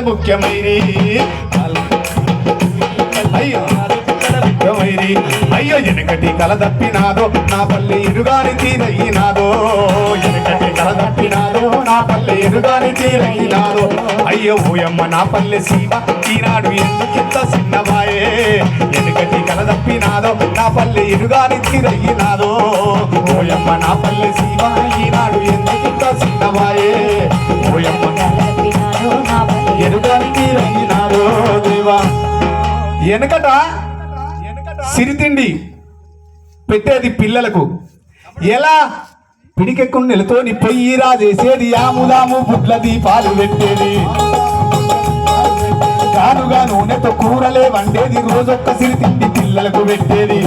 ముఖ్యమైరి. అయ్యో ముఖ్యమైరి. అయ్యో వెనకటి కల తప్పినాదో నా పల్లె ఇరుగాని తీరయినాదో ఎనకటి కల తప్పినాదో నా పల్లె ఇరుగాని తీరయినాదో అయ్యో ఓయమ్మ నా పల్లె సీమ ఈనాడు ఎందుకింత చిన్నవాయే? ఎనకటి కల తప్పినాదో నా పల్లె ఇరుగాని తీరయినాదో ఓయమ్మ నా పల్లె సీమ ఈనాడు ఎందుకింత చిన్నవాయే? వెనకట సిరితిండి పెట్టేది పిల్లలకు. ఎలా? పిడికెక్కుండెలతో పొయ్యిరా చేసేది ఆముదాము బుడ్ల దీపాలు పెట్టేది. గానుగా నూనెతో కూరలే వండేది రోజొక్క సిరితిండి పిల్లలకు పెట్టేది.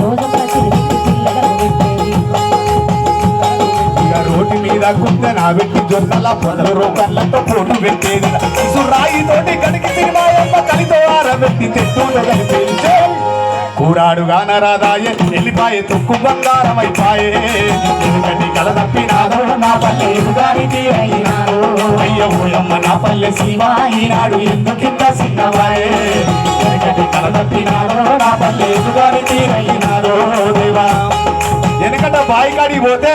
రోటి మీద గుండె నా పెట్టి జొన్నల పొదల రోకళ్ళతో పోటు పెట్టేది. ఇసు రాయి తోటి కడికి సినిమాయమ్మ కలితో ఆరబెట్టి తెట్టు కూరాడుగా నరాదాయే వెళ్ళిపాయే తొక్కు బంగారం అయిపాయే ఎందుకంటే నా పల్లె ఎదుగానికి అయినాడు. అయ్య ఓయమ్మ నా పల్లె సీమ ఈనాడు ఎందుకింత సిన్నవాయే ఎందుకంటే కలదప్పినాదో నా పల్లె ఎదుగానికి అయినాడు. దేవా వెనకట బాయికాడికి పోతే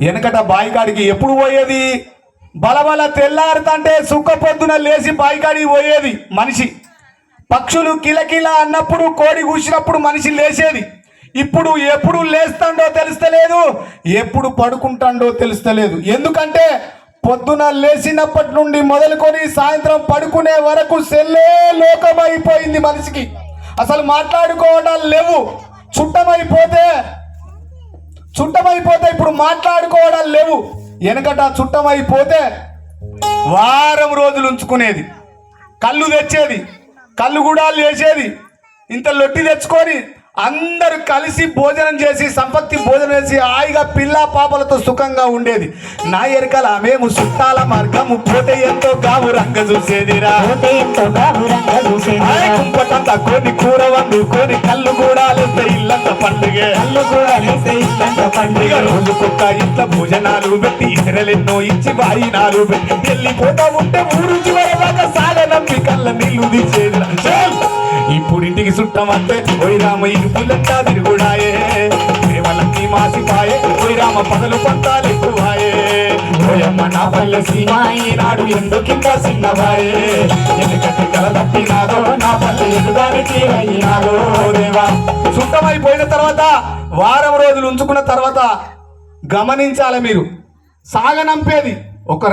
వెనకట బాయికాడికి ఎప్పుడు పోయేది? బలబల తెల్లారుతంటే సుక్క పొద్దున లేచి బాయికాడికి పోయేది మనిషి. పక్షులు కిలకిల అన్నప్పుడు కోడి కూసినప్పుడు మనిషి లేచేది ఇప్పుడు ఎప్పుడు లేస్తాడో తెలుస్తలేదు ఎప్పుడు పడుకుంటాడో తెలుస్తలేదు. ఎందుకంటే పొద్దున లేచినప్పటి నుండి మొదలుకొని సాయంత్రం పడుకునే వరకు సెల్లే లోకమైపోయింది మనిషికి. అసలు మాట్లాడుకోవడం లేవు. చుట్టమైపోతే చుట్టమైపోతే ఇప్పుడు మాట్లాడుకోవడం లేవు. వెనకట చుట్టమైపోతే వారం రోజులు ఉంచుకునేది. కళ్ళు తెచ్చేది. కళ్ళు కూడా లేచేది ఇంత లొట్టి తెచ్చుకొని అందరూ కలిసి భోజనం చేసి సంపత్తి భోజనం చేసి హాయిగా పిల్ల పాపలతో సుఖంగా ఉండేది. నా ఎరకల మేము చుట్టాల మార్గము పోతే ఎంతో గావు రంగ చూసేదిరా. కుంపటంతా కొన్ని కూర వండుకొని కళ్ళు కూడా లేస్తే ఇల్లంత పండుగ. పండుగ. రోజుకొక్క ఇంత భోజనాలు పెట్టి ఇతరలెన్నో ఇచ్చి వాయినాలు పెట్టి వెళ్ళిపోతా ఉంటే ఊరు చివరిదాకా సాగనమ్మి కళ్ళ నీళ్ళు తీసేది ఇప్పుడు ఇంటికి చుట్టమంటే ఓయ్ రామ ఇరుపులంతా తిరుగుడాయే. ప్రేమలన్నీ మాసిపాయే. ఓయ్ రామ పగలు పంతాలు ఎక్కువాయే. ఓయమ్మ నా పల్లె సీమ ఈనాడు ఎందుకింత చిన్నవాయే? ఎందుకంటే కల తప్పినాదో నా పల్లె ఎదుగానికి అయినాదో దేవా చుట్టమైపోయిన తర్వాత వారం రోజులు ఉంచుకున్న తర్వాత గమనించాలి మీరు. సాగనంపేది ఒక